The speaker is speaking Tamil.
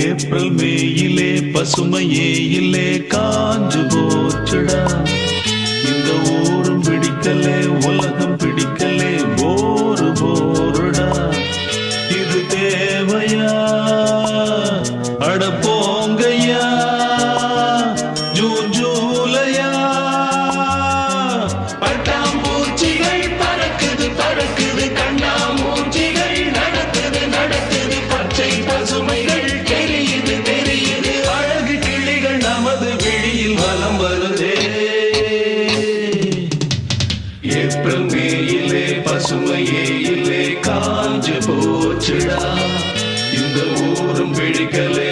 ஏப்ரல் மேயிலே பசுமையே இல்லே காஞ்சு போச்சுடா. இந்த ஊரும் பிடிக்கலே உலகம் பிடிக்கலே போரு போருடா. இது தேவையா? அட போங்கய்யா ஜூன் ஜூன். ஏப்ரல் மேயிலே பசுமையே இல்லே காஞ்சு போச்சுடா. இந்த ஊரும் பிடிக்கலே